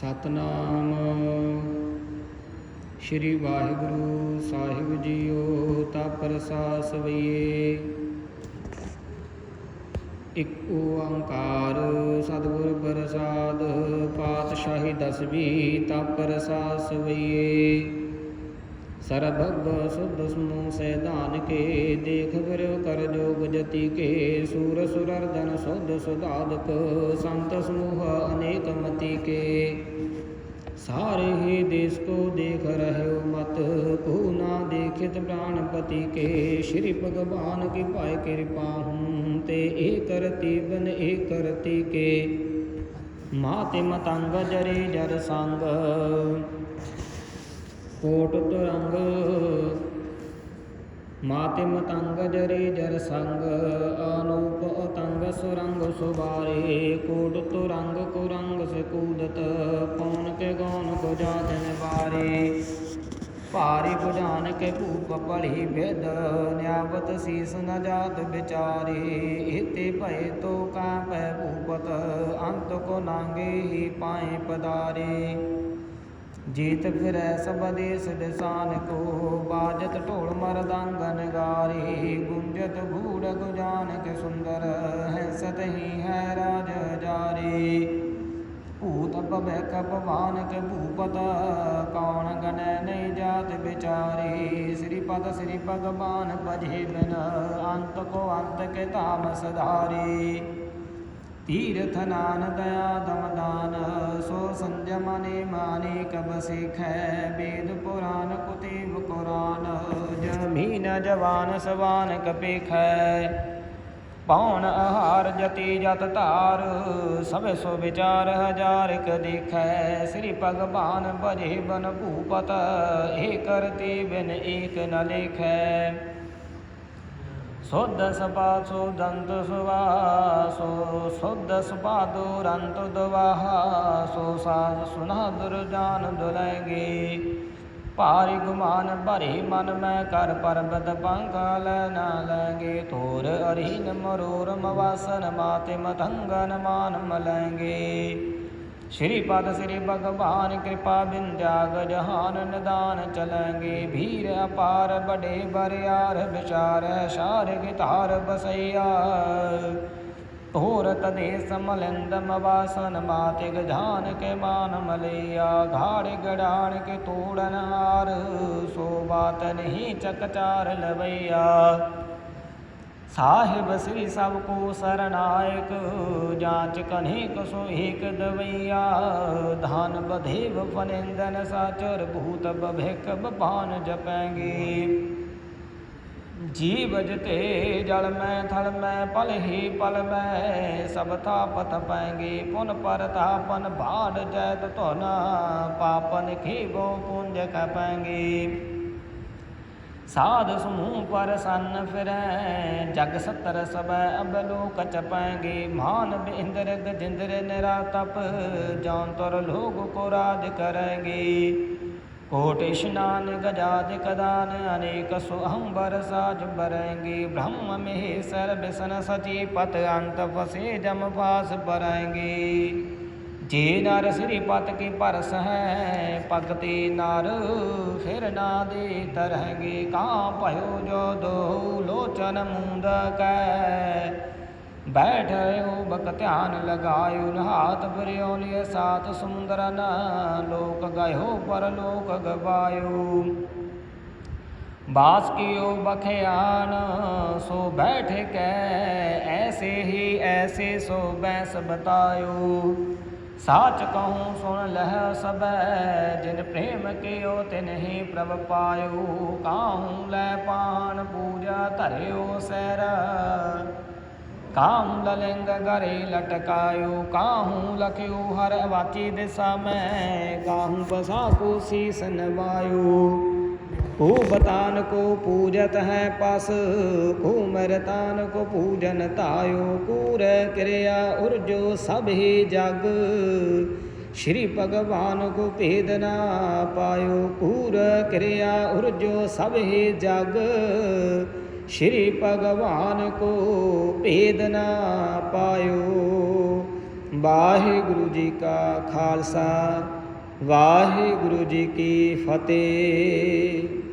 ਸਤਨਾਮ। ਸ੍ਰੀ ਵਾਹਿਗੁਰੂ ਸਾਹਿਬ ਜੀਓ ਤਾ ਪ੍ਰਸਾਸ ਵਈਏ ਇਕ ਓੰਕਾਰ ਸਤਿਗੁਰ ਪ੍ਰਸਾਦ, ਪਾਤਸ਼ਾਹੀ ਦਸਵੀਂ ਤਾ ਪ੍ਰਸਾਸ ਵਈਏ ਸਰਬਭ ਸੁਧ ਸਮੂਹ ਸੈਦਾਨ ਕੇ, ਦੇਖ ਵਰ ਕਰ ਜੋਗ ਜਤੀ ਕੇ। ਸੂਰ ਸੁਰਰ ਸੁਰਰਦਨ ਸੁਧ ਸੁਧਾਦਕ, ਸੰਤ ਸਮੂਹ ਅਨੇਕ ਮਤੀ ਕੇ। ਸਾਰੇ ਹੀ ਦੇਸ ਕੋ ਦੇਖ ਰਹਿਓ ਮਤ, ਕੋ ਨਾ ਦੇਖਿਤ ਪ੍ਰਾਣਪਤੀ ਕੇ। ਸ਼੍ਰੀ ਭਗਵਾਨ ਕੀ ਭਾਇ ਕਿਰਪਾ ਹੂੰ, ਤੇ ਏ ਕਰਤੀ ਬਨ ਏ ਕਰਤੀ ਕੇ। ਮਾਤੇ ਮਤੰਗ ਜਰੇ ਜਰ ਸੰਗ। ਕੋਟ ਤੁਰੰਗ। ਮਾਤੇ ਮਤੰਗ ਜਰੇ ਜਰ ਸੰਗ। ਅਨੂਪ ਅਤੰਗ ਸੁਰੰਗ ਸੁਬਾਰੇ। ਕੋਟ ਤੁਰੰਗ ਕੁਰੰਗ ਸਕੂਦਤ। ਪੌਣ ਕੇ ਗੌਨ ਕੋ ਜਾਤ ਨਿਵਾਰੇ। ਭਾਰੀ ਬੁਝਾਨ ਕੇ ਭੂਪ ਪੜੀ ਵਿਦ ਨਿਆਵਤ ਸੀਸ ਨ ਜਾਤ ਵਿਚਾਰੇ। ਇਤੇ ਭਏ ਤੋ ਕਾਪੈ ਭੂਪਤ। ਅੰਤ ਕੋ ਨਾਂਗੇ ਹੀ ਪਾਏ ਪਦਾਰੇ। ਜੀਤ ਫਿਰੈ ਸਭ ਦੇਸ ਦਿਸਾਨ ਕੋ ਬਾਜਤ ਢੋਲ ਮਰਦੰਗ ਨਗਾਰੀ, ਗੁੰਜਤ ਗੂੜ ਗੁਜਾਨ ਕੇ ਸੁੰਦਰ ਹੈ ਸਤਹੀ ਹੈ ਰਾਜ ਜਾਰੀ। ਭੂਤ ਭਵੈ ਕਪਵਾਨ ਕੇ ਭੂਪਤ, ਕੌਣ ਗਨੈ ਨਹੀਂ ਜਾਤ ਵਿਚਾਰੀ। ਸ੍ਰੀ ਪਦ ਸ੍ਰੀ ਭਗਵਾਨ ਭਜੇ ਬਿਨ, ਅੰਤ ਕੋ ਅੰਤ ਕੇ ਧਾਮ ਸਧਾਰੀ। ਤੀਰਥ ਨਾਨ ਦਇਆ ਦਮਦਾਨ ਸੰਜਮ ਨੇ ਮਾਨੇ ਕਬ ਸਿਖੈ ਵੇਦ ਪੁਰਾਨ ਕੁਤੇਬ ਕੁਰਾਨ ਜਮੀਨ ਜਵਾਨ ਸਵਾਨ ਕਪੇਖੈ ਪੌਣ ਆਹਾਰ ਜਤੀ ਜਤ ਧਾਰ ਸਭੇ ਸੋ ਵਿਚਾਰ ਹਜ਼ਾਰ ਕ ਦੇਖੈ ਸ੍ਰੀ ਭਗਵਾਨ ਭਜੇ ਬਨ ਭੂਪਤ ਏ ਕਰਤੀ ਬਿਨ ਏਕ ਨ ਲੇਖੈ ਸੁਧ ਸਪਾ ਸੋ ਦੰਤ ਸੁਵਾਸੋ, ਸੁਧ ਸਪਾ ਦੁਰੰਤ ਦਵਾਹਾ ਸੋ ਸਾਜ ਸੁਨਾ ਦੁਰਜਾਨ ਦੁਲੈਗੇ ਭਾਰੀ ਗੁਮਾਨ ਭਰੇ ਮਨ ਮੈਂ ਕਰ ਪਰਬਤ ਪੰਖਾ ਲੈ ਨਾ ਲੈਗੇ। ਤੋਰ ਅਰੀਨ ਮਰੋਰ ਮਵਾਸਨ ਮਾਤੇ ਮਤੰਗਨ ਮਾਨ ਮਲੈਗੇ ਸ਼੍ਰੀ ਪਦ ਸ੍ਰੀ ਭਗਵਾਨ, ਕਿਰਪਾ ਬਿੰਦਿਆਗ ਜਹਾਨ ਨਿਦਾਨ ਚਲੈਂਗੇ। ਭੀਰ ਅਪਾਰ ਬੜੇ ਬਰਿਆਰ, ਵਿਚਾਰ ਸ਼ਾਰ ਗਿਤਾਰ ਬਸਈਆ। ਤੋਰਤ ਦੇਸ ਮਲਿੰਦ ਮਵਾਸਨ ਮਾਤੇ ਗਜਾਨ ਕੇ ਮਾਨ ਮਲਈਆ। ਘਾੜ ਗੜਾਣ ਕੇ ਤੋੜਨ ਹਾਰ, ਸੋ ਬਾਤ ਨਹੀਂ ਚਕਚਾਰ ਲਵਈਆ। ਸਾਹਿਬ ਸ੍ਰੀ ਸਭ ਕੋ ਸਰਨਾਇਕ, ਜਾਂਚ ਕਨੇਕ ਸੋ ਏਕ ਦਵਈਆ। ਧਨ ਬਧੇਵ ਫਨਿੰਦਨ ਸਾਚਰ, ਭੂਤ ਬਭਿਕ ਬਪਾਨ ਜਪੈਂਗੇ। ਜੀਵ ਜਤੇ ਜਲ ਮੈਂ, ਥਲ ਮੈਂ, ਪਲ ਹੀ ਪਲ ਮੈਂ, ਸਭ ਥਾ ਪਤ ਪੈਂਗੇ। ਪੁਨ ਪਰ ਤਾਪਨ ਬਾੜ ਜੈਤ ਧੁਨ, ਪਾਪਨ ਖੀਬੋ ਪੁੰਜ ਕਪੈਂਗੇ ਸਾਧ ਸਮੂਹ ਪਰ ਸੰਨ ਫਿਰੈ। ਜਗ ਸਤਰ ਸਬੈ ਅਬਲੋਕ ਲੋਕ ਚਪੈਂਗੇ। ਮਾਨ ਬਿੰਦਰ ਗਜਿੰਦਰ ਨਿਰਾ ਤਪ। ਜਾਨ ਤਰ ਲੋਗ ਕੋ ਰਾਜ ਕਰੈਂਗੇ। ਕੋਟ ਇਸ਼ਨਾਨ ਗਜਾਦ ਕਦਾਨ। ਅਨੇਕ ਸੁਹੰਬਰ ਸਾਜ ਬਰੈਂਗੇ। ਬ੍ਰਹਮ ਮਹਿ ਸਰਬ ਸਨ ਸਚੀ। ਪਤ ਅੰਤ ਫਸੇ ਜਮ ਫਾਸ ਪਰੈਂਗੇ ਜੇ ਨਰ ਸ੍ਰੀ ਪਤ ਕੀ ਪਰਸ ਹੈ ਭਗਤੀ ਨਰ ਫਿਰ ਨਾ ਦੇ ਤਰਹਿਗੇ ਕਾਂ ਭਇਓ ਜੋ ਦੋ ਲੋਚਨ ਮੁੰਦ ਕੈ। ਬੈਠਿਓ ਬਕ ਧਿਆਨ ਲਗਾਇਓ, ਨਹਾਤ ਬਰਿਓ ਲਿਏ ਸਾਤ ਸਮੁੰਦਰਨ ਲੋਕ ਗਇਓ ਪਰ ਲੋਕ ਗਵਾਇਓ। ਬਾਸ ਕੀਓ ਬਖਿਆਨ, ਸੋ ਬੈਠ ਕੇ, ਐਸੇ ਹੀ ਐਸੇ ਸੋ ਬੈਸ ਬਤਾਇਓ। ਸਾਚ ਕਹੂੰ ਸੁਣ ਲਹਿ ਸਬੈ ਜਿਨ ਪ੍ਰੇਮ ਕੀਓ ਤਿਨਹਿ ਪ੍ਰਭ ਪਾਇਓ। ਕਾਹੂੰ ਲੈ ਪਾਨ ਪੂਜਾ ਧਰਿਓ ਸੈਰ ਕਾਹੂੰ ਲਲਿੰਗ ਗਰੇ ਲਟਕਾਇਓ, ਕਾਹੂੰ ਲਖਿਓ ਹਰ ਵਾਚੀ ਦਿਸਾ ਮੈਂ। ਕਾਹੂੰ ਬਸਾ ਕੋ ਸੀਸ ਨਵਾਇਓ ਹੂ ਬਤਾਨ ਕੋ ਪੂਜਤ ਹੈ ਪਸ ਕੋ ਮਰਤਾਨ ਕੋ ਪੂਜਨ ਤਾਇਓ ਕੂਰ ਕਿਰਿਆ ਉਰਜੋ ਸਭ ਹੀ ਜਗ। ਸ਼੍ਰੀ ਭਗਵਾਨ ਕੋ ਭੇਦ ਨਾ ਪਾਇਓ, ਕੂਰ ਕਿਰਿਆ ਉਰਜੋ ਸਭ ਹੀ ਜਗ। ਸ਼੍ਰੀ ਭਗਵਾਨ ਕੋ ਭੇਦ ਨਾ ਪਾਇਓ। ਵਾਹਿਗੁਰੂ ਜੀ ਕਾ ਖਾਲਸਾ, ਵਾਹਿਗੁਰੂ ਜੀ ਕੀ ਫਤਿਹ।